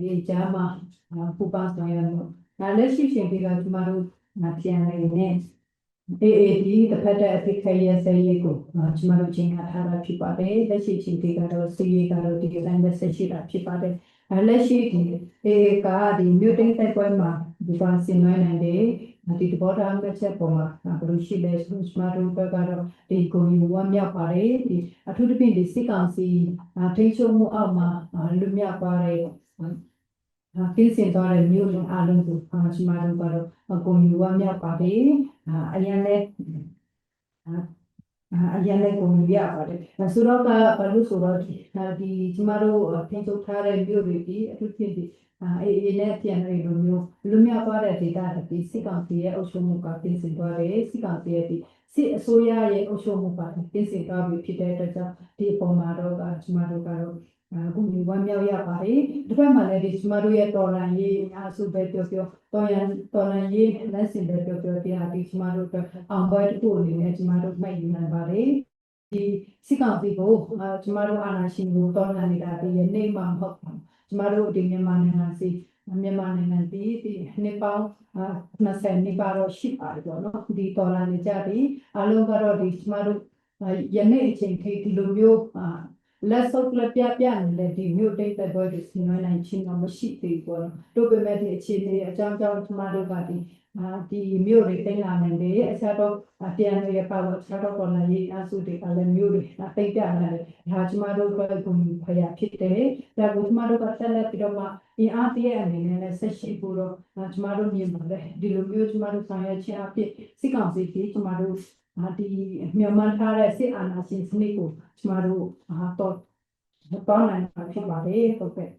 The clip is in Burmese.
ဒီကြားမှာပူပန်းဆောင်ရလို့ဒါလက်ရှိရှင်တွေကကျမတို့ပြန်နေနေအေးအေးဒီတစ်ဖက်တဲ့အဖြစ်ခရရဲ့စရေးကိုကျမတို့ချင်းကထားတာဖြစ်ပါတယ်လက်ရှိရှင်တွေကတော့စီရေးကတော့ဒီတိုင်းပဲဆက်ရှိတာဖြစ်ပါတယ်အဲလက်ရှိဒီအေးကဒီမြို့တိတ်တိုက်ပွဲမှာ ဒီပါစင်နိုင်နိုင်တယ်ဒီတဘောထားမဲ့ချက်ပေါ်မှာဘယ်လိုရှိလဲဆိုကျမတို့ဘက်ကတော့ဒီကိုကြီးဝမ်းမြောက်ပါတယ်ဒီအထူးသဖြင့်ဒီစစ်ကောင်စီထိချုံမှုအောက်မှာလူမြောက်ပါတယ်အာကင်းစင်သွားတဲ့မြို့လုံးအလုံးကိုအာကျမတို့ကတော့ကိုကြီးဝမ်းမြောက်ပါတယ်အာအရင်လဲ အာအရင်လဲကိုကြီးရပါတယ်ဆိုတော့ကဘာလို့ဆိုတော့ဒီဒီကျမတို့ထိချုပ်ထားတဲ့မြို့တွေဒီအထူးသဖြင့်ဒီအာအေးအေးနဲ့ပြန်ရလိုမျိုးလူမြောက်သွားတဲ့ဒေတာဒီစစ်ကောင်စီရဲ့အုပ်ချုပ်မှုကပြင်ဆင်သွားတယ်စစ်ကောင်စီရဲ့ဒီ စစ်အစိုးရရဲ့အုပ်ချုပ်မှုကပြင်ဆင်သွားပြီဖြစ်တဲ့အတွက်ကြောင့်ဒီအပေါ်မှာတော့ကကျမတို့ကတော့အခုမျိုးဝမ်းမြောက်ရပါတယ်တစ်ဖက်မှာလည်းဒီကျမတို့ရဲ့တော်လန်ရေးအဆူပဲပြောပြောတော်ရန်တော်လန်ရေးလက်စင်ပဲပြောပြောတရားဒီကျမတို့အတွက်အောင်ပွဲတစ်ခုအနေနဲ့ကျမတို့မှတ်ယူနိုင်ပါတယ်ဒီစစ်ကောင်စီကိုကျမတို့အာဏာရှင်ကိုတော်လန်နေတာဒီယနေ့မှမဟုတ်ဘူးကျမတို့ဒီမြန်မာနိုင်ငံစီ မြန်မာနိုင်ငံဒီဒီနှစ်ပေါင်း20နှစ်ပါတော့ရှိပါတယ်ပေါ့နော်ဒီတော်လန်နေကြပြီအလုံးကတော့ဒီကျမတို့ယနေ့အချိန်ထိဒီလိုမျိုးလက်စုပ်လက်ပြပြနေတဲ့ဒီမြို့တိတ်တဲ့ဘက်ကိုစီမံနိုင်ခြင်းတော့မရှိသေးဘူးပေါ့တို့ပေမဲ့ဒီအခြေအနေအကြောင်းကြောင့်ကျမတို့ကဒီအာ ဒီမြို့တွေတိတ်လာနေတယ်အခြားတော့ပြန်ရပါတော့အခြားတော့ပေါ်လာရေးအစုတွေကလည်းမြို့တွေတိတ်ပြနေတယ်ဒါကျမတို့ကဂုဏ်ဖရဖြစ်တယ်ဒါကကျမတို့ကဆက်လက်ပြီးတော့မှအင်အားတည်းအနေနဲ့လည်းဆက်ရှိဖို့တော့ကျမတို့မြင်ပါတယ်ဒီလိုမျိုးကျမတို့ဆောင်ရွက်ခြင်းအဖြစ်စစ်ကောင်စီကြီးကျမတို့ဒီမြန်မာထားတဲ့စစ်အာဏာရှင်စနစ်ကိုကျမတို့ဟာတော့တော့နိုင်မှာဖြစ်ပါတယ်ဟုတ်ကဲ့